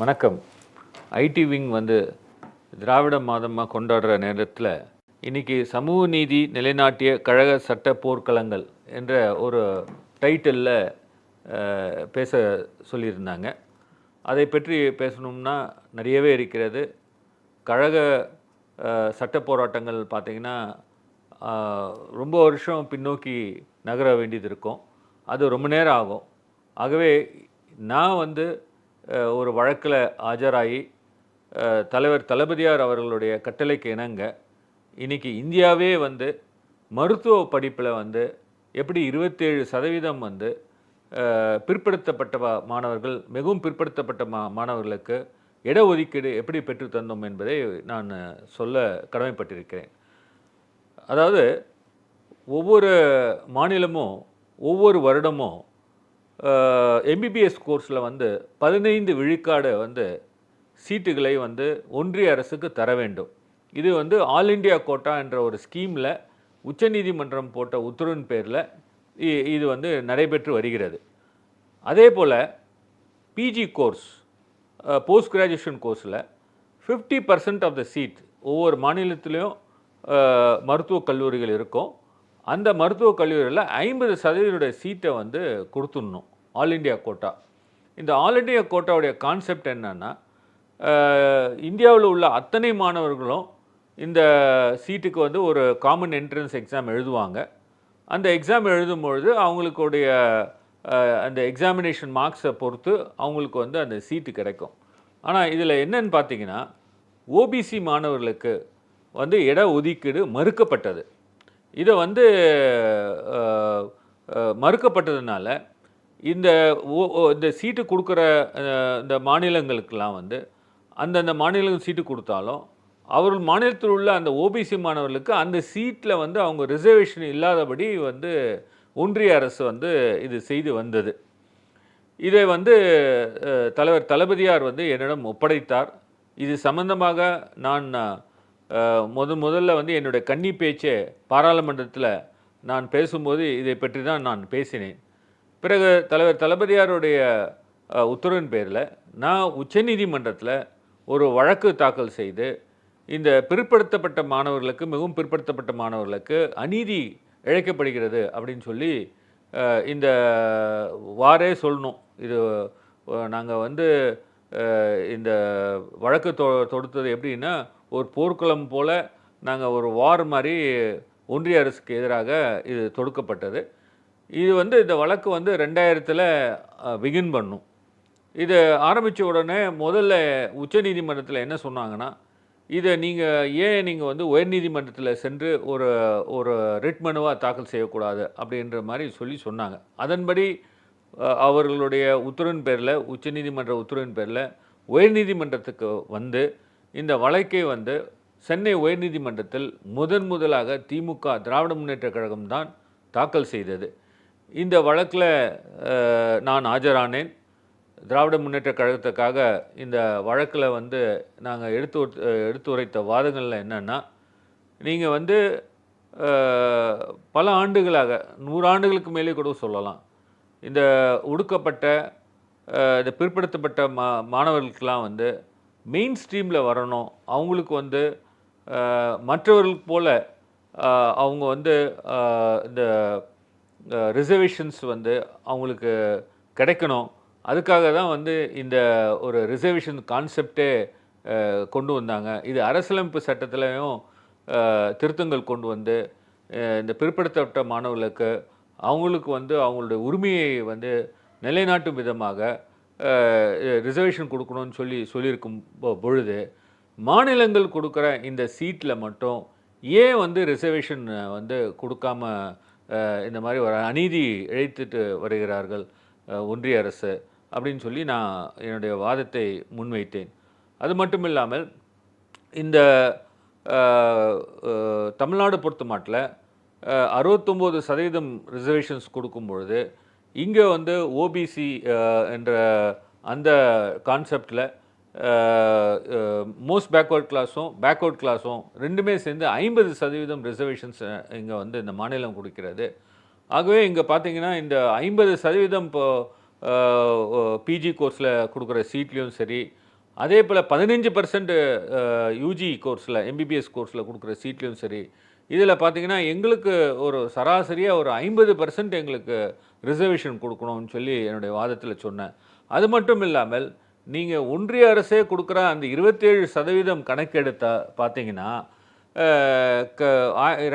வணக்கம். IT wing வந்து திராவிட மாதமாக கொண்டாடுற நேரத்தில் இன்னைக்கு சமூக நீதி நிலைநாட்டிய கழக சட்ட போர்க்களங்கள் என்ற ஒரு டைட்டிலில் பேச சொல்லியிருந்தாங்க. அதை பற்றி பேசணும்னா நிறையவே இருக்கிறது. கழக சட்ட போராட்டங்கள் பார்த்திங்கன்னா ரொம்ப வருஷம் பின்னோக்கி நகர வேண்டியது இருக்கும். அது ரொம்ப நேரம் ஆகும். ஆகவே நான் வந்து ஒரு வழக்கில் ஆஜராகி தலைவர் தளபதியார் அவர்களுடைய கட்டளைக்கு இணங்க இன்றைக்கி இந்தியாவே வந்து மருத்துவ படிப்பில் வந்து எப்படி இருபத்தேழு சதவீதம் வந்து பிற்படுத்தப்பட்ட மாணவர்கள் மிகவும் பிற்படுத்தப்பட்ட மா மாணவர்களுக்கு இடஒதுக்கீடு எப்படி பெற்று தந்தோம் என்பதை நான் சொல்ல கடமைப்பட்டிருக்கிறேன். அதாவது ஒவ்வொரு மாநிலமும் ஒவ்வொரு வருடமும் எம்பிபிஎஸ் கோர்ஸில் வந்து பதினைந்து விழுக்காடு வந்து சீட்டுகளை வந்து ஒன்றிய அரசுக்கு தர வேண்டும். இது வந்து ஆல் இண்டியா கோட்டா என்ற ஒரு ஸ்கீமில் உச்சநீதிமன்றம் போட்ட உத்தரவின் பேரில் இது வந்து நடைபெற்று வருகிறது. அதே போல் பிஜி கோர்ஸ் போஸ்ட் கிராஜுவேஷன் கோர்ஸில் fifty percent of the seat ஒவ்வொரு மாநிலத்திலையும் மருத்துவக் கல்லூரிகள் இருக்கும். அந்த மருத்துவக் கல்லூரியில் ஐம்பது சதவீத சீட்டை வந்து கொடுத்துடணும். All India quota. இந்த ஆல் இண்டியா கோட்டாவுடைய கான்செப்ட் என்னன்னா இந்தியாவில் உள்ள அத்தனை மாணவர்களும் இந்த சீட்டுக்கு வந்து ஒரு காமன் என்ட்ரன்ஸ் எக்ஸாம் எழுதுவாங்க. அந்த எக்ஸாம் எழுதும்பொழுது அவங்களுக்குடைய அஹ், அந்த எக்ஸாமினேஷன் மார்க்ஸை பொறுத்து அவங்களுக்கு வந்து அந்த சீட்டு கிடைக்கும். ஆனால் இதில் என்னன்னு பார்த்தீங்கன்னா ஓபிசி மாணவர்களுக்கு வந்து இட ஒதுக்கீடு மறுக்கப்பட்டது. இதை வந்து மறுக்கப்பட்டதுனால இந்த ஓ- இந்த சீட்டு கொடுக்குற இந்த மாநிலங்களுக்கெல்லாம் வந்து அந்தந்த மாநிலங்கள் சீட்டு கொடுத்தாலும் அவர்கள் மாநிலத்தில் உள்ள அந்த ஓபிசி மாணவர்களுக்கு அந்த சீட்டில் வந்து அவங்க ரிசர்வேஷன் இல்லாதபடி வந்து ஒன்றிய அரசு வந்து இது செய்து வந்தது. இதை வந்து தலைவர் தளபதியார் வந்து என்னிடம் ஒப்படைத்தார். இது சம்பந்தமாக நான் முத முதல்ல வந்து என்னுடைய கன்னி பேச்சே பாராளுமன்றத்தில் நான் பேசும்போது இதை பற்றி தான் நான் பேசினேன். பிறகு தலைவர் தளபதியாருடைய உத்தரவின் பேரில் நான் உச்சநீதிமன்றத்தில் ஒரு வழக்கு தாக்கல் செய்து இந்த பிற்படுத்தப்பட்ட மாணவர்களுக்கு மிகவும் பிற்படுத்தப்பட்ட மாணவர்களுக்கு அநீதி இழைக்கப்படுகிறது அப்படின்னு சொல்லி இந்த வாரே சொல்லணும். இது நாங்கள் வந்து இந்த வழக்கு தொ தொடுத்தது எப்படின்னா ஒரு போர்க்குளம் போல் நாங்கள் ஒரு வார் மாதிரி ஒன்றிய அரசுக்கு எதிராக இது தொடுக்கப்பட்டது. இது வந்து இந்த வழக்கு வந்து ரெண்டாயிரத்தில் பிகின் பண்ணும். இது ஆரம்பித்த உடனே முதல்ல உச்சநீதிமன்றத்தில் என்ன சொன்னாங்கன்னா இதை நீங்கள் ஏன் நீங்கள் வந்து உயர்நீதிமன்றத்தில் சென்று ஒரு ஒரு ரிட் மனுவாக தாக்கல் செய்யக்கூடாது அப்படின்ற மாதிரி சொல்லி சொன்னாங்க. அதன்படி அவர்களுடைய உத்தரவின் பேரில் உச்சநீதிமன்ற உத்தரவின் பேரில் உயர்நீதிமன்றத்துக்கு வந்து இந்த வழக்கை வந்து சென்னை உயர்நீதிமன்றத்தில் முதன் முதலாக திமுக திராவிட முன்னேற்ற கழகம் தான் தாக்கல் செய்தது. இந்த வழக்கில் நான் ஆஜரானேன். திராவிட முன்னேற்ற கழகத்துக்காக இந்த வழக்கில் வந்து நாங்கள் எடுத்து உரைத்த- வாதங்களில் என்னென்னா நீங்கள் வந்து பல ஆண்டுகளாக நூறு ஆண்டுகளுக்கு மேலே கூட சொல்லலாம். இந்த ஒடுக்கப்பட்ட இந்த பிற்படுத்தப்பட்ட மா மாணவர்களுக்கெல்லாம் வந்து மெயின் ஸ்ட்ரீமில் வரணும். அவங்களுக்கு வந்து மற்றவர்களுக்கு போல் அவங்க வந்து இந்த ரிசர்வேஷன்ஸ் வந்து அவங்களுக்கு கிடைக்கணும். அதுக்காக தான் வந்து இந்த ஒரு ரிசர்வேஷன் கான்செப்டே கொண்டு வந்தாங்க. இது அரசியலமைப்பு சட்டத்திலையும் திருத்தங்கள் கொண்டு வந்து இந்த பிற்படுத்தப்பட்ட மாணவர்களுக்கு அவங்களுக்கு வந்து அவங்களுடைய உரிமையை வந்து நிலைநாட்டும் விதமாக ரிசர்வேஷன் கொடுக்கணும்னு சொல்லி சொல்லியிருக்கும் பொழுது மாநிலங்கள் கொடுக்குற இந்த சீட்டில் மட்டும் ஏன் வந்து ரிசர்வேஷன் வந்து கொடுக்காம இந்த மாதிரி ஒரு அநீதி இழைத்துட்டு வருகிறார்கள் ஒன்றிய அரசு அப்படின்னு சொல்லி நான் என்னுடைய வாதத்தை முன்வைத்தேன். அது மட்டும் இல்லாமல் இந்த தமிழ்நாடு பொறுத்த மாட்டில் அறுபத்தொம்போது சதவீதம் ரிசர்வேஷன்ஸ் கொடுக்கும் பொழுது இங்கே வந்து ஓபிசி என்ற அந்த கான்செப்டில் மோஸ்ட் பேக்வர்ட் கிளாஸும் பேக்வர்ட் கிளாஸும் ரெண்டுமே சேர்ந்து ஐம்பது சதவீதம் ரிசர்வேஷன்ஸ் இங்கே வந்து இந்த மாநிலம் கொடுக்கிறது. ஆகவே இங்கே பார்த்தீங்கன்னா இந்த ஐம்பது சதவீதம் இப்போ பிஜி கோர்ஸில் கொடுக்குற சீட்லேயும் சரி அதே போல் பதினஞ்சு பர்சன்ட் யூஜி கோர்ஸில் எம்பிபிஎஸ் கோர்ஸில் கொடுக்குற சீட்லேயும் சரி இதில் பார்த்தீங்கன்னா எங்களுக்கு ஒரு சராசரியாக ஒரு ஐம்பது பர்சன்ட் எங்களுக்கு ரிசர்வேஷன் கொடுக்கணும்னு சொல்லி என்னுடைய வாதத்தில் சொன்னேன். அது மட்டும் இல்லாமல் நீங்கள் ஒன்றிய அரசே கொடுக்குற அந்த இருபத்தேழு சதவீதம் கணக்கெடுத்தா பார்த்தீங்கன்னா க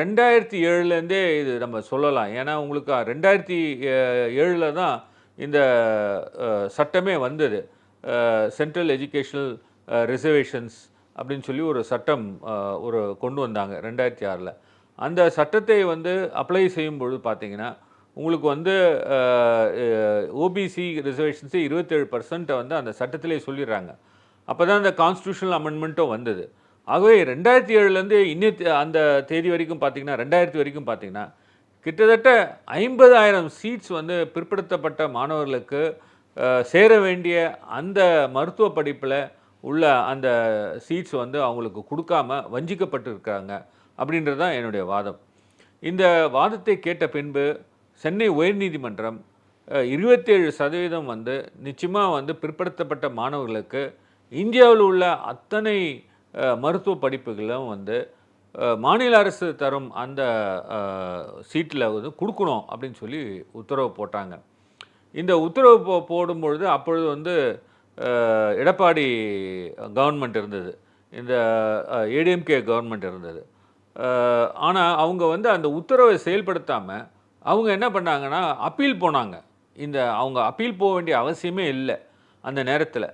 ரெண்டாயிரத்தி ஏழுலேருந்தே இது நம்ம சொல்லலாம். ஏன்னா உங்களுக்கு ரெண்டாயிரத்தி ஏழில் தான் இந்த சட்டமே வந்தது. சென்ட்ரல் எஜுகேஷனல் ரிசர்வேஷன்ஸ் அப்படின்னு சொல்லி ஒரு சட்டம் ஒரு கொண்டு வந்தாங்க ரெண்டாயிரத்தி ஆறில். அந்த சட்டத்தை வந்து அப்ளை செய்யும் பொழுது பார்த்தீங்கன்னா உங்களுக்கு வந்து ஓபிசி ரிசர்வேஷன்ஸு இருபத்தேழு பர்சன்ட்டை வந்து அந்த சட்டத்திலே சொல்லிடுறாங்க. அப்போ தான் அந்த கான்ஸ்டியூஷனல் அமெண்ட்மெண்ட்டும் வந்தது. ஆகவே ரெண்டாயிரத்தி ஏழுலேருந்து இன்னி அந்த தேதி வரைக்கும் பார்த்தீங்கன்னா ரெண்டாயிரத்தி வரைக்கும் பார்த்தீங்கன்னா கிட்டத்தட்ட ஐம்பதாயிரம் சீட்ஸ் வந்து பிற்படுத்தப்பட்ட மாணவர்களுக்கு சேர வேண்டிய அந்த மருத்துவ படிப்பில் உள்ள அந்த சீட்ஸ் வந்து அவங்களுக்கு கொடுக்காம வஞ்சிக்கப்பட்டிருக்கிறாங்க அப்படின்றது தான் என்னுடைய வாதம். இந்த வாதத்தை கேட்ட பின்பு சென்னை உயர்நீதிமன்றம் இருபத்தேழு சதவீதம் வந்து நிச்சயமாக வந்து பிற்படுத்தப்பட்ட மாணவர்களுக்கு இந்தியாவில் உள்ள அத்தனை மருத்துவ படிப்புகளும் வந்து மாநில அரசு தரும் அந்த சீட்டில் வந்து கொடுக்கணும் அப்படின்னு சொல்லி உத்தரவு போட்டாங்க. இந்த உத்தரவு போ போடும்பொழுது அப்பொழுது வந்து எடப்பாடி கவர்மெண்ட் இருந்தது. இந்த ஏடிஎம்கே கவர்மெண்ட் இருந்தது. ஆனால் அவங்க வந்து அந்த உத்தரவை செயல்படுத்தாமல் அவங்க என்ன பண்ணாங்கன்னா அப்பீல் போனாங்க. இந்த அவங்க அப்பீல் போக வேண்டிய அவசியமே இல்லை அந்த நேரத்தில்.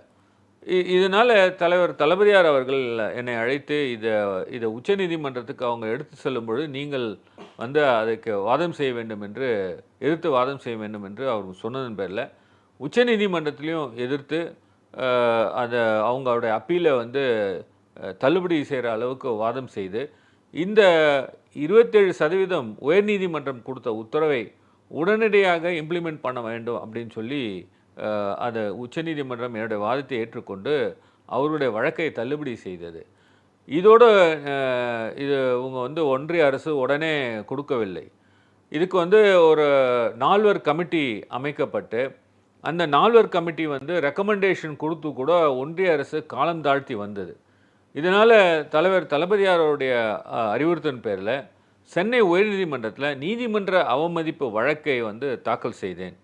இதனால் தலைவர் தளபதியார் அவர்கள் என்னை அழைத்து இதை இதை உச்சநீதிமன்றத்துக்கு அவங்க எடுத்து செல்லும் பொழுது நீங்கள் வந்து அதுக்கு வாதம் செய்ய வேண்டும் என்று எதிர்த்து வாதம் செய்ய வேண்டும் என்று அவர் சொன்னதன் பேரில் உச்சநீதிமன்றத்திலையும் எதிர்த்து அதை அவங்களுடைய அப்பீலை வந்து தள்ளுபடி செய்கிற அளவுக்கு வாதம் செய்து இந்த இருபத்தேழு சதவீதம் உயர்நீதிமன்றம் கொடுத்த உத்தரவை உடனடியாக இம்ப்ளிமெண்ட் பண்ண வேண்டும் அப்படின்னு சொல்லி அதை உச்சநீதிமன்றம் என்னுடைய வாதத்தை ஏற்றுக்கொண்டு அவருடைய வழக்கை தள்ளுபடி செய்தது. இதோடு இது இவங்க வந்து ஒன்றிய அரசு உடனே கொடுக்கவில்லை. இதுக்கு வந்து ஒரு நால்வர் கமிட்டி அமைக்கப்பட்டு அந்த நால்வர் கமிட்டி வந்து ரெக்கமெண்டேஷன் கொடுத்து கூட ஒன்றிய அரசு காலம் தாழ்த்தி வந்தது. இதனால் தலைவர் தளபதியாரோடைய அஹ், பேரில் சென்னை உயர்நீதிமன்றத்தில் நீதிமன்ற அவமதிப்பு வழக்கை வந்து தாக்கல் செய்தேன்.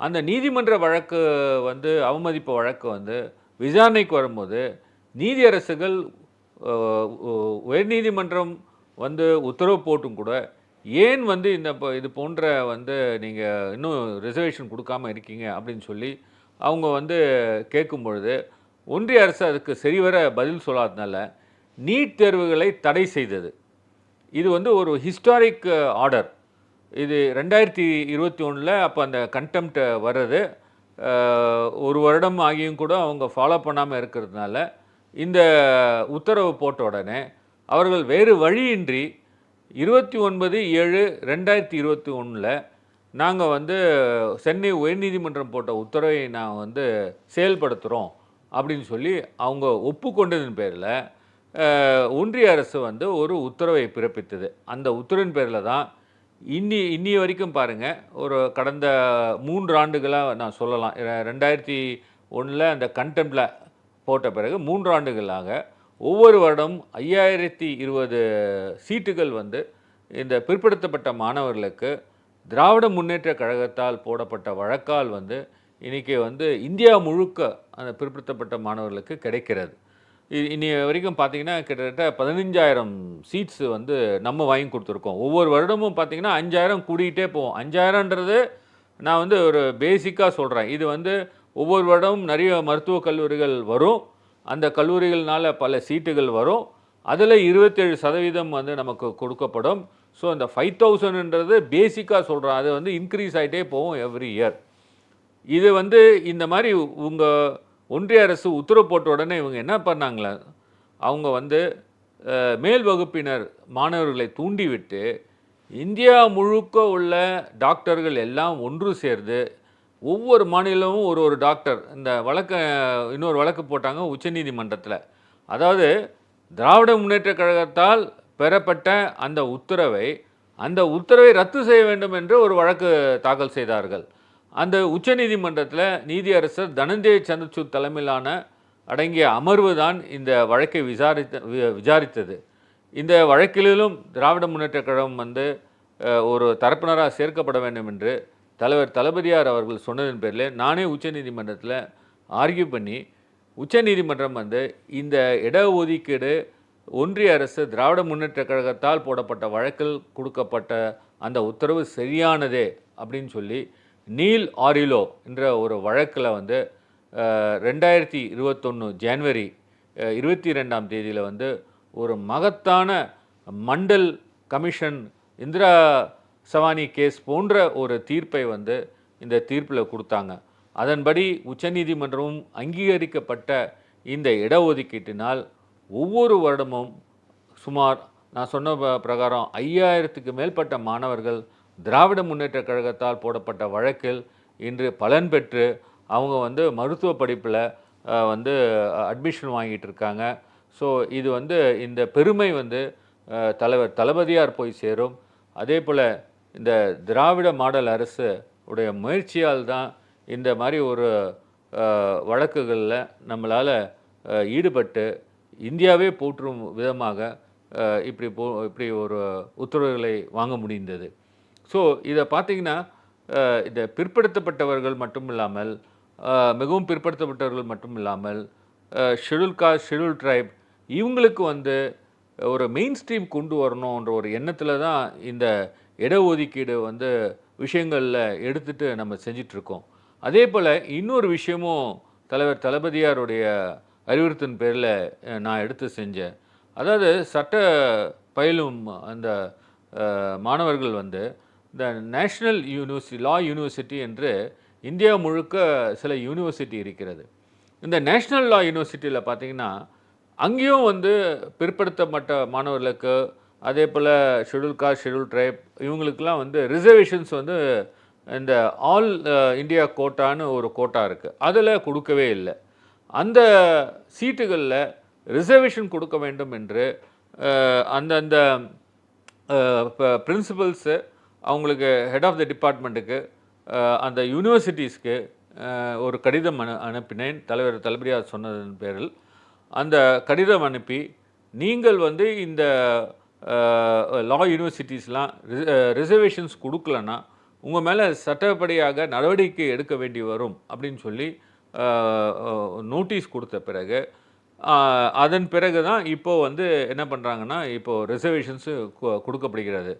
அந்த நீதிமன்ற வழக்கு வந்து அவமதிப்பு வழக்கு வந்து விசாரணைக்கு வரும்போது நீதியரசுகள் உ- உயர்நீதிமன்றம் வந்து உத்தரவு போட்டும் கூட ஏன் வந்து இந்த இது போன்ற வந்து நீங்கள் இன்னும் ரிசர்வேஷன் கொடுக்காம இருக்கீங்க அப்படின்னு சொல்லி அவங்க வந்து கேட்கும் பொழுது ஒன்றிய அரசு அதுக்கு சரிவர பதில் சொல்லாததுனால நீட் தேர்வுகளை தடை செய்தது. இது வந்து ஒரு ஹிஸ்டாரிக் ஆர்டர் இது ரெண்டாயிரத்தி இருபத்தி ஒன்றில் அப்போ அந்த கண்டெம்ட் வர்றது. ஒரு வருடம் ஆகியும் கூட அவங்க ஃபாலோ பண்ணாமல் இருக்கிறதுனால இந்த உத்தரவு போட்ட உடனே அவர்கள் வேறு வழியின்றி இருபத்தி ஒன்பது ஏழு ரெண்டாயிரத்தி இருபத்தி ஒன்றில் நாங்கள் வந்து சென்னை உயர்நீதிமன்றம் போட்ட உத்தரவை நான் வந்து செயல்படுத்துகிறோம் அப்படின்னு சொல்லி அவங்க ஒப்புக்கொண்டதன் பேரில் ஒன்றிய அரசு வந்து ஒரு உத்தரவை பிறப்பித்தது. அந்த உத்தரவின் பேரில் தான் இன்னி இன்னிய வரைக்கும் பாருங்கள் ஒரு கடந்த மூன்று ஆண்டுகளாக நான் சொல்லலாம். ரெண்டாயிரத்தி ஒன்றில் அந்த கண்டெம்டில் போட்ட பிறகு மூன்று ஆண்டுகளாக ஒவ்வொரு வருடம் ஐயாயிரத்தி இருபது சீட்டுகள் வந்து இந்த பிற்படுத்தப்பட்ட மாணவர்களுக்கு திராவிட முன்னேற்ற கழகத்தால் போடப்பட்ட வழக்கால் வந்து இன்றைக்கி வந்து இந்தியா முழுக்க அந்த பிற்படுத்தப்பட்ட மாணவர்களுக்கு கிடைக்கிறது. இனி வரைக்கும் பார்த்தீங்கன்னா கிட்டத்தட்ட பதினஞ்சாயிரம் சீட்ஸ் வந்து நம்ம வாங்கி கொடுத்துருக்கோம். ஒவ்வொரு வருடமும் பார்த்தீங்கன்னா அஞ்சாயிரம் கூடிக்கிட்டே போவோம் அஞ்சாயிரம்ன்றது நான் வந்து ஒரு பேசிக்காக சொல்கிறேன் இது வந்து ஒவ்வொரு வருடமும் நிறைய மருத்துவக் கல்லூரிகள் வரும். அந்த கல்லூரிகள்னால பல சீட்டுகள் வரும். அதில் இருபத்தேழு சதவீதம் வந்து நமக்கு கொடுக்கப்படும். ஸோ அந்த ஃபைவ் தௌசண்ட்ன்றது பேசிக்காக சொல்கிறேன் அது வந்து இன்க்ரீஸ் ஆகிட்டே போகும் எவ்ரி இயர் இது வந்து இந்த மாதிரி உங்கள் ஒன்றிய அரசு உத்தரவு போட்ட உடனே இவங்க என்ன பண்ணாங்களே? அவங்க வந்து மேல் வகுப்பினர் மாணவர்களை தூண்டிவிட்டு இந்தியா முழுக்க உள்ள டாக்டர்கள் எல்லாம் ஒன்று சேர்ந்து ஒவ்வொரு மாநிலமும் ஒரு ஒரு டாக்டர் இந்த வழக்க இன்னொரு வழக்கு போட்டாங்க உச்சநீதிமன்றத்தில். அதாவது திராவிட முன்னேற்ற கழகத்தால் பெறப்பட்ட அந்த உத்தரவை அந்த உத்தரவை ரத்து செய்ய வேண்டும் என்று ஒரு வழக்கு தாக்கல் செய்தார்கள். அந்த உச்சநீதிமன்றத்தில் நீதியரசர் தனஞ்சய சந்திரசூட் தலைமையிலான அடங்கிய அமர்வு தான் இந்த வழக்கை விசாரித்த வி- விசாரித்தது. இந்த வழக்கிலும் திராவிட முன்னேற்ற கழகம் வந்து ஒரு தரப்பினராக சேர்க்கப்பட வேண்டும் என்று தலைவர் தளபதியார் அவர்கள் சொன்னதன் பேரில் நானே உச்சநீதிமன்றத்தில் ஆர்கியூ பண்ணி உச்சநீதிமன்றம் வந்து இந்த இடஒதுக்கீடு ஒன்றிய அரசு திராவிட முன்னேற்றக் கழகத்தால் போடப்பட்ட வழக்கில் கொடுக்கப்பட்ட அந்த உத்தரவு சரியானதே அப்படின்னு சொல்லி நீல் ஆரிலோ என்ற ஒரு வழக்கில் வந்து ரெண்டாயிரத்தி இருபத்தொன்று ஜனவரி இருபத்தி ரெண்டாம் தேதியில் வந்து ஒரு மகத்தான மண்டல் கமிஷன் இந்திரா சவானி கேஸ் போன்ற ஒரு தீர்ப்பை வந்து இந்த தீர்ப்பில் கொடுத்தாங்க. அதன்படி உச்சநீதிமன்றமும் அங்கீகரிக்கப்பட்ட இந்த இடஒதுக்கீட்டினால் ஒவ்வொரு வருடமும் சுமார் நான் சொன்ன பிரகாரம் ஐயாயிரத்துக்கு மேற்பட்ட மாணவர்கள் திராவிட முன்னேற்றக் கழகத்தால் போடப்பட்ட வழக்கில் இன்று பலன் பெற்று அவங்க வந்து மருத்துவ படிப்பில் வந்து அட்மிஷன் வாங்கிட்டு இருக்காங்க. ஸோ இது வந்து இந்த பெருமை வந்து தலைவர் தளபதியார் போய் சேரும். அதே போல் இந்த திராவிட மாடல் அரசு உடைய முயற்சியால் தான் இந்த மாதிரி ஒரு வழக்குகளில் நம்மளால் ஈடுபட்டு இந்தியாவே போற்றும் விதமாக இப்படி போ இப்படி ஒரு உத்தரவுகளை வாங்க முடிந்தது. ஸோ இதை பார்த்தீங்கன்னா இந்த பிற்படுத்தப்பட்டவர்கள் மட்டும் இல்லாமல் மிகவும் பிற்படுத்தப்பட்டவர்கள் மட்டும் இல்லாமல் ஷெடியூல் காஸ்ட் ஷெடியூல் ட்ரைப் இவங்களுக்கு வந்து ஒரு மெயின் ஸ்ட்ரீம் கொண்டு வரணுன்ற ஒரு எண்ணத்தில் தான் இந்த இடஒதுக்கீடு வந்து விஷயங்களில் எடுத்துட்டு நம்ம செஞ்சிட்ருக்கோம். அதே போல் இன்னொரு விஷயமும் தலைவர் தளபதியாருடைய அறிவுறுத்தின் பேரில் நான் எடுத்து செஞ்சேன். அதாவது சட்ட பயிலும் அந்த மாணவர்கள் வந்து இந்த நேஷ்னல் யூனிவர்சிட்டி லா யூனிவர்சிட்டி என்று இந்தியா முழுக்க சில யூனிவர்சிட்டி இருக்கிறது. இந்த நேஷ்னல் லா யூனிவர்சிட்டியில் பார்த்தீங்கன்னா அங்கேயும் வந்து பிற்படுத்தப்பட்ட மாணவர்களுக்கு அதே போல் ஷெடியூல் காஸ்ட் ஷெடியூல் ட்ரைப் இவங்களுக்கெல்லாம் வந்து ரிசர்வேஷன்ஸ் வந்து இந்த ஆல் இந்தியா கோட்டான்னு ஒரு கோட்டா இருக்குது அதில் கொடுக்கவே இல்லை. அந்த சீட்டுகளில் ரிசர்வேஷன் கொடுக்க வேண்டும் என்று uh, அந்தந்த uh, பிரின்சிபல்ஸு அவங்களுக்கு ஹெட் ஆஃப் த டிபார்ட்மெண்ட்டுக்கு அந்த யூனிவர்சிட்டிஸ்க்கு ஒரு கடிதம் அனு அனுப்பினேன். தலைவர் தளபதியார் சொன்னதன் பேரில். அந்த கடிதம் அனுப்பி நீங்கள் வந்து இந்த லா யூனிவர்சிட்டிஸ்லாம் ரிசர்வேஷன்ஸ் கொடுக்கலன்னா உங்கள் மேலே சட்டப்படியாக நடவடிக்கை எடுக்க வேண்டி வரும். அப்படின்னு சொல்லி நோட்டீஸ் கொடுத்த பிறகு அதன் பிறகு தான் இப்போது வந்து என்ன பண்ணுறாங்கன்னா இப்போது ரிசர்வேஷன்ஸு கொடுக்கப்படுகிறது.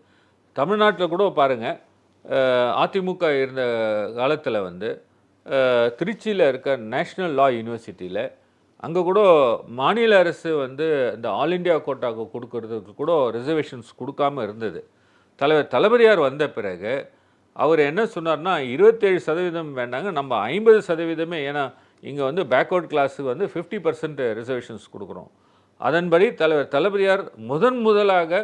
தமிழ்நாட்டில் கூட பாருங்கள் அதிமுக இருந்த காலத்தில் வந்து திருச்சியில் இருக்க நேஷ்னல் லா யூனிவர்சிட்டியில் அங்கே கூட மாநில அரசு வந்து இந்த ஆல் இந்தியா கோட்டாவுக்கு கொடுக்கறதுக்கு கூட ரிசர்வேஷன்ஸ் கொடுக்காம இருந்தது. தலைவர் தளபதியார் வந்த பிறகு அவர் என்ன சொன்னார்னா இருபத்தேழு சதவீதம் வேண்டாங்க நம்ம ஐம்பது சதவீதமே ஏன்னா இங்கே வந்து பேக்வர்ட் கிளாஸுக்கு வந்து ஃபிஃப்டி பர்சன்ட் ரிசர்வேஷன்ஸ் கொடுக்குறோம். அதன்படி தலைவர் தளபதியார் முதன் முதலாக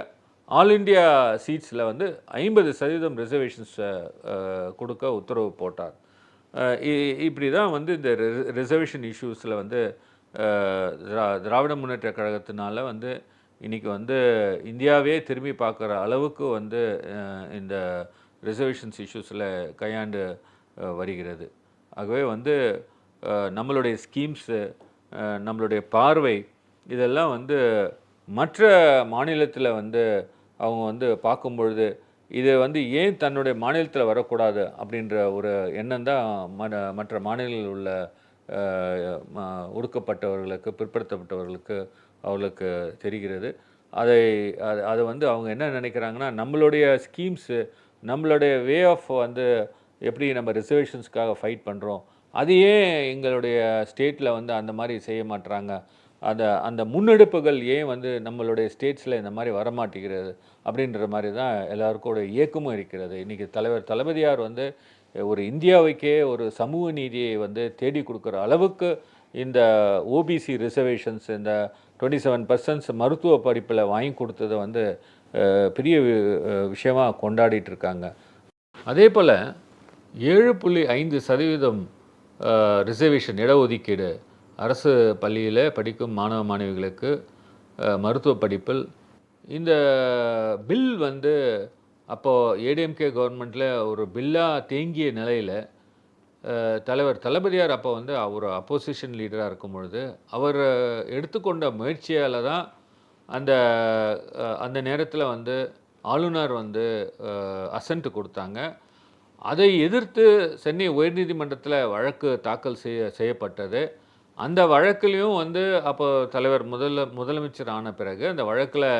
ஆல் இந்தியா சீட்ஸில் வந்து ஐம்பது சதவீதம் ரிசர்வேஷன்ஸ் கொடுக்க உத்தரவு போட்டார். இ- இப்படி தான் வந்து இந்த ரிசர்வேஷன் இஷ்யூஸில் வந்து திரா- திராவிட முன்னேற்ற கழகத்தினால வந்து இன்றைக்கி வந்து இந்தியாவே திரும்பி பார்க்குற அளவுக்கு வந்து இந்த ரிசர்வேஷன்ஸ் இஷ்யூஸில் கையாண்டு வருகிறது. ஆகவே வந்து நம்மளுடைய ஸ்கீம்ஸு நம்மளுடைய பார்வை இதெல்லாம் வந்து மற்ற மாநிலத்தில் வந்து அவங்க வந்து பார்க்கும் பொழுது இது வந்து ஏன் தன்னுடைய மாநிலத்தில் வரக்கூடாது அப்படின்ற ஒரு எண்ணம் தான் மற்ற மாநிலங்களில் உள்ள ம- ஒடுக்கப்பட்டவர்களுக்கு பிற்படுத்தப்பட்டவர்களுக்கு அவர்களுக்கு தெரிகிறது. அதை அது அதை வந்து அவங்க என்ன நினைக்கிறாங்கன்னா நம்மளுடைய ஸ்கீம்ஸு நம்மளுடைய வே ஆஃப் வந்து எப்படி நம்ம ரிசர்வேஷன்ஸ்க்காக ஃபைட் பண்ணுறோம் அது ஏன் எங்களுடைய ஸ்டேட்டில் வந்து அந்த மாதிரி செய்ய மாட்றாங்க. அந்த அந்த முன்னெடுப்புகள் ஏன் வந்து நம்மளுடைய ஸ்டேட்ஸில் இந்த மாதிரி வரமாட்டேங்கிறது அப்படின்ற மாதிரி தான் எல்லாருக்கோட இயக்கமும் இருக்கிறது. இன்றைக்கி தலைவர் தளபதியார் வந்து ஒரு இந்தியாவுக்கே ஒரு சமூக நீதியை வந்து தேடி கொடுக்குற அளவுக்கு இந்த ஓபிசி ரிசர்வேஷன்ஸ் இந்த டுவெண்ட்டி செவன் பர்சன்ட்ஸ் மருத்துவ படிப்பில் வாங்கி கொடுத்ததை வந்து பெரிய வி- கொண்டாடிட்டு இருக்காங்க. அதே போல் ஏழு புள்ளி ஐந்து சதவீதம் ரிசர்வேஷன் இடஒதுக்கீடு அரசு பள்ளியில் படிக்கும் மாணவ மாணவிகளுக்கு மருத்துவ படிப்பில் இந்த பில் வந்து அப்போது ஏடிஎம்கே கவர்மெண்ட்டில் ஒரு பில்லாக தேங்கிய நிலையில் தலைவர் தளபதியார் அப்போ வந்து அவர் அப்போசிஷன் லீடராக இருக்கும் பொழுது அவர் எடுத்துக்கொண்ட முயற்சியால் தான் அந்த அந்த நேரத்தில் வந்து ஆளுநர் வந்து அசன்ட் கொடுத்தாங்க. அதை எதிர்த்து சென்னை உயர்நீதிமன்றத்தில் வழக்கு தாக்கல் செய்ய செய்யப்பட்டது. அந்த வழக்குலேயும் வந்து அப்போ தலைவர் முதல்ல முதலமைச்சர் ஆன பிறகு அந்த வழக்கில்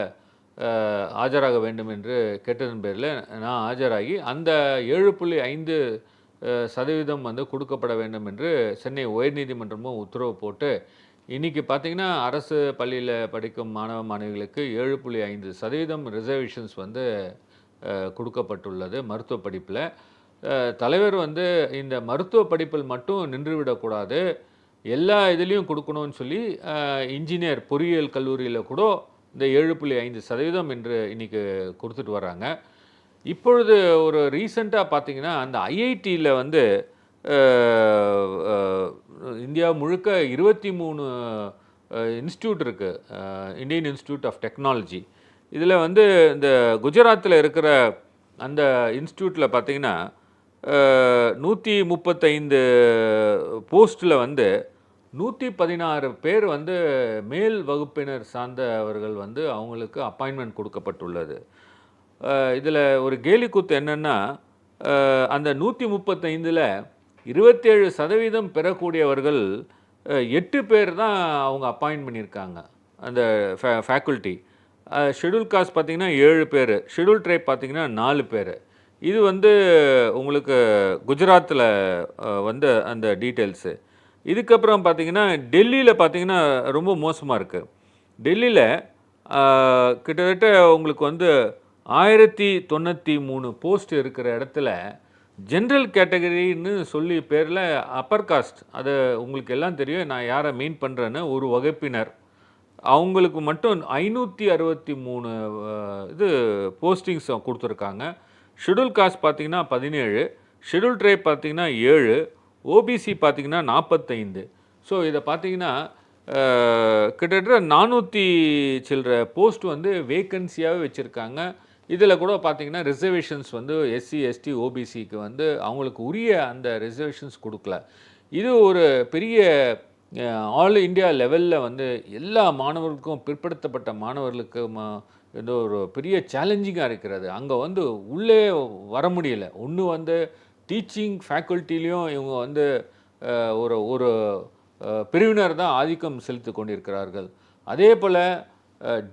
ஆஜராக வேண்டும் என்று கேட்டதன் பேரில் நான் ஆஜராகி அந்த ஏழு புள்ளி ஐந்து சதவீதம் வந்து கொடுக்கப்பட வேண்டும் என்று சென்னை உயர்நீதிமன்றமும் உத்தரவு போட்டு இன்றைக்கி பார்த்தீங்கன்னா அரசு பள்ளியில் படிக்கும் மாணவ மாணவிகளுக்கு ஏழு புள்ளி ஐந்து சதவீதம் ரிசர்வேஷன்ஸ் வந்து கொடுக்கப்பட்டுள்ளது மருத்துவ படிப்பில். தலைவர் வந்து இந்த மருத்துவ படிப்பில் மட்டும் நின்றுவிடக்கூடாது. எல்லா இதுலேயும் கொடுக்கணும்னு சொல்லி இன்ஜினியர் பொறியியல் கல்லூரியில் கூட இந்த ஏழு புள்ளி ஐந்து சதவீதம் என்று இன்னைக்கு கொடுத்துட்டு வராங்க இப்பொழுது ஒரு ரீசண்டாக பார்த்தீங்கன்னா அந்த ஐஐடியில் வந்து இந்தியா முழுக்க இருபத்தி மூணு இன்ஸ்டியூட் இருக்குது இந்தியன் இன்ஸ்டியூட் ஆஃப் டெக்னாலஜி. இதில் வந்து இந்த குஜராத்தில் இருக்கிற அந்த இன்ஸ்டியூட்டில் பார்த்தீங்கன்னா நூற்றி முப்பத்தைந்து போஸ்ட்டில் வந்து நூற்றி பதினாறு பேர் வந்து மேல் வகுப்பினர் சார்ந்தவர்கள் வந்து அவங்களுக்கு அப்பாயின்மெண்ட் கொடுக்கப்பட்டுள்ளது. இதில் ஒரு கேலிக்குத்து என்னென்னா அந்த நூற்றி முப்பத்தைந்தில் இருபத்தேழு சதவீதம் பெறக்கூடியவர்கள் எட்டு பேர் தான் அவங்க அப்பாயின்ட் பண்ணியிருக்காங்க. அந்த ஃபே ஃபேக்கல்ட்டி. ஷெடியூல் காஸ்ட் பார்த்திங்கன்னா ஏழு பேர். ஷெடியூல் ட்ரைப் பார்த்திங்கன்னா நாலு பேர். இது வந்து உங்களுக்கு குஜராத்தில் வந்த அந்த டீட்டெயில்ஸு இதுக்கப்புறம் பார்த்தீங்கன்னா டெல்லியில் பார்த்தீங்கன்னா ரொம்ப மோசமாக இருக்குது டெல்லியில் கிட்டத்தட்ட உங்களுக்கு வந்து ஆயிரத்தி தொண்ணூற்றி மூணு போஸ்ட் இருக்கிற இடத்துல ஜென்ரல் கேட்டகரின்னு சொல்லி பேரில் அப்பர் காஸ்ட் அது உங்களுக்கு எல்லாம் தெரியும் நான் யாரை மீன் பண்ணுறேன்னு ஒரு வகுப்பினர். அவங்களுக்கு மட்டும் ஐநூற்றி அறுபத்தி மூணு இது போஸ்டிங்ஸ் கொடுத்துருக்காங்க. ஷெடியூல் காஸ்ட் பார்த்தீங்கன்னா பதினேழு ஷெடியூல் ட்ரைப் பார்த்தீங்கன்னா ஏழு ஓபிசி பார்த்தீங்கன்னா நாற்பத்தைந்து. ஸோ இதை பார்த்தீங்கன்னா கிட்டத்தட்ட நானூற்றி சில்லற போஸ்ட் வந்து வேக்கன்சியாகவே வச்சுருக்காங்க. இதில் கூட பார்த்தீங்கன்னா ரிசர்வேஷன்ஸ் வந்து எஸ்சி எஸ்டி ஓபிசிக்கு வந்து அவங்களுக்கு உரிய அந்த ரிசர்வேஷன்ஸ் கொடுக்கல. இது ஒரு பெரிய ஆல் இந்தியா லெவலில் வந்து எல்லா மாணவர்களுக்கும் பிற்படுத்தப்பட்ட மாணவர்களுக்கு இது ஒரு பெரிய சேலஞ்சிங்காக இருக்கிறது. அங்கே வந்து உள்ளே வர முடியல. ஒன்று வந்து டீச்சிங் ஃபேக்கல்ட்டிலையும் இவங்க வந்து ஒரு ஒரு பிரிவினர் தான் ஆதிக்கம் செலுத்தி கொண்டிருக்கிறார்கள். அதே போல்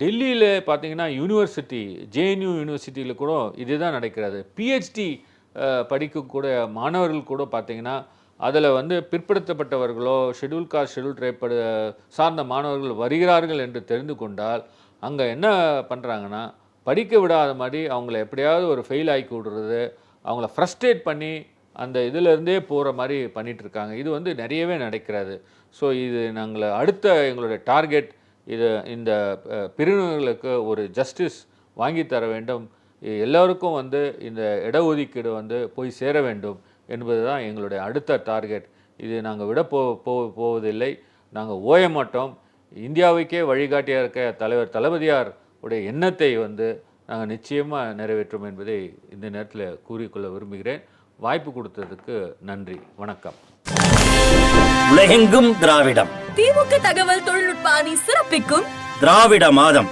டெல்லியில் பார்த்தீங்கன்னா யூனிவர்சிட்டி ஜேஎன்யூ யூனிவர்சிட்டியில் கூட இதுதான் நடக்கிறது. பிஹெச்டி படிக்கக்கூடிய மாணவர்கள் கூட பார்த்தீங்கன்னா அதில் வந்து பிற்படுத்தப்பட்டவர்களோ ஷெடியூல் காஸ்ட் ஷெட்யூல் ட்ரைப் சார்ந்த மாணவர்கள் வருகிறார்கள் என்று தெரிந்து கொண்டால் அங்கே என்ன பண்ணுறாங்கன்னா படிக்க விடாத மாதிரி அவங்கள எப்படியாவது ஒரு ஃபெயில் ஆக்கி விடுறது அவங்கள ஃப்ரஸ்ட்ரேட் பண்ணி அந்த இதிலேருந்தே போகிற மாதிரி பண்ணிகிட்ருக்காங்க இருக்காங்க. இது வந்து நிறையவே நடக்கிறது. ஸோ இது நாங்கள் அடுத்த எங்களுடைய டார்கெட் இது இந்த பிரிவினர்களுக்கு ஒரு ஜஸ்டிஸ் வாங்கி தர வேண்டும். எல்லோருக்கும் வந்து இந்த இடஒதுக்கீடு வந்து போய் சேர வேண்டும் என்பது தான் எங்களுடைய அடுத்த டார்கெட் இது நாங்கள் விட போ போ- போவதில்லை. நாங்கள் ஓய மாட்டோம். இந்தியாவுக்கே வழிகாட்டியாக இருக்க தலைவர் தளபதியார் உடைய எண்ணத்தை வந்து நாங்கள் நிச்சயமாக நிறைவேற்றும் என்பதை இந்த நேரத்தில் கூறிக்கொள்ள விரும்புகிறேன். வாய்ப்பு கொடுத்ததுக்கு நன்றி. வணக்கம். உலகெங்கும் திராவிடம். திமுக தகவல் தொழில்நுட்ப அணி சிறப்பிக்கும். திராவிட மாதம்.